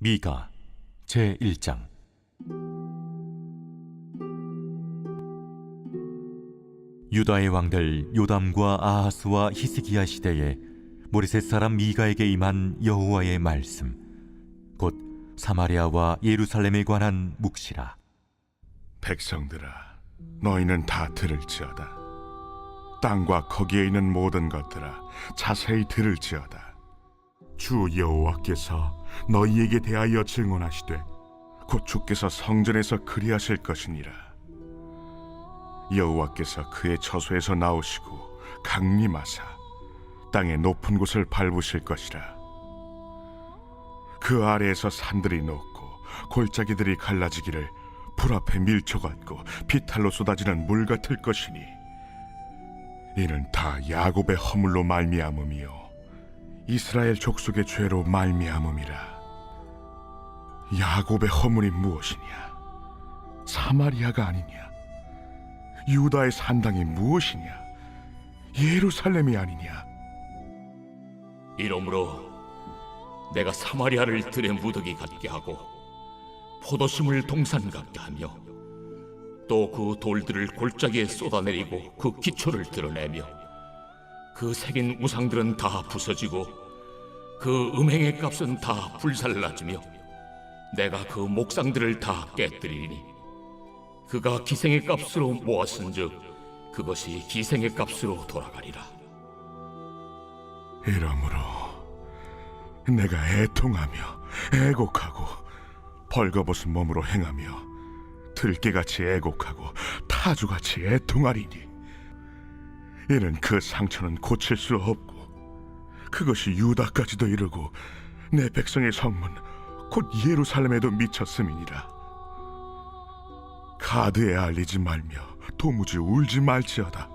미가 제 1장 유다의 왕들 요담과 아하스와 히스기야 시대에 모리셋 사람 미가에게 임한 여호와의 말씀 곧 사마리아와 예루살렘에 관한 묵시라 백성들아, 너희는 다 들을지어다. 땅과 거기에 있는 모든 것들아, 자세히 들을지어다. 주 여호와께서 너희에게 대하여 증언하시되, 곧 주께서 성전에서 그리하실 것이니라. 여호와께서 그의 처소에서 나오시고 강림하사 땅의 높은 곳을 밟으실 것이라. 그 아래에서 산들이 녹고 골짜기들이 갈라지기를 불 앞에 밀초 같고 비탈로 쏟아지는 물 같을 것이니 이는 다 야곱의 허물로 말미암음이요 이스라엘 족속의 죄로 말미암음이라. 야곱의 허물이 무엇이냐? 사마리아가 아니냐? 유다의 산당이 무엇이냐? 예루살렘이 아니냐? 이러므로 내가 사마리아를 들의 무더기 같게 하고 포도심을 동산 같게 하며 또 그 돌들을 골짜기에 쏟아내리고 그 기초를 드러내며 그 새긴 우상들은 다 부서지고 그 음행의 값은 다 불살라지며 내가 그 목상들을 다 깨뜨리니 그가 기생의 값으로 모았은즉 그것이 기생의 값으로 돌아가리라. 이러므로 내가 애통하며 애곡하고 벌거벗은 몸으로 행하며 들깨같이 애곡하고 타주같이 애통하리니 이는 그 상처는 고칠 수 없고 그것이 유다까지도 이르고 내 백성의 성문 곧 예루살렘에도 미쳤음이니라. 가드에 알리지 말며 도무지 울지 말지어다.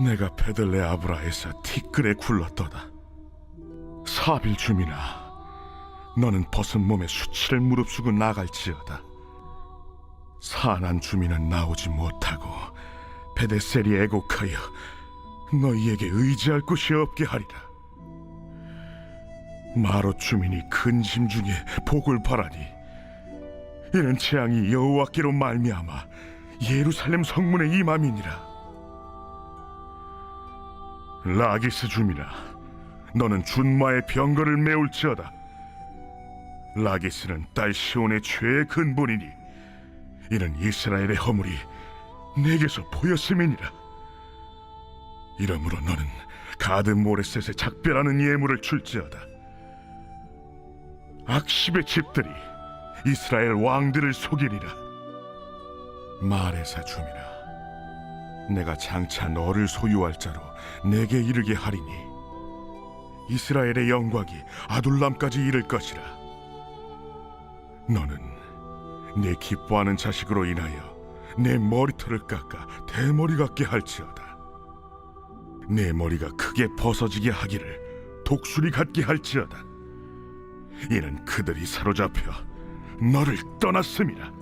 내가 베들레 아브라에서 티끌에 굴렀도다. 사빌 주민아 너는 벗은 몸에 수치를 무릅쓰고 나갈지어다. 산한 주민은 나오지 못하고 베데셀이 애곡하여 너희에게 의지할 곳이 없게 하리라. 마롯 주민이 근심 중에 복을 바라니 이는 재앙이 여호와께로 말미암아 예루살렘 성문에 임함이니라. 라기스 주민아 너는 준마의 병거를 메울지어다. 라기스는 딸 시온의 죄의 근본이니 이는 이스라엘의 허물이 내게서 보였음이니라. 이러므로 너는 가드 모레셋에 작별하는 예물을 줄지어다. 악십의 집들이 이스라엘 왕들을 속이리라. 마레사 주민아 내가 장차 너를 소유할 자로 내게 이르게 하리니 이스라엘의 영광이 아둘람까지 이를 것이라. 너는 내 기뻐하는 자식으로 인하여 내 머리털을 깎아 대머리 같게 할지어다. 내 머리가 크게 벗어지게 하기를 독수리 같게 할지어다. 이는 그들이 사로잡혀 너를 떠났음이라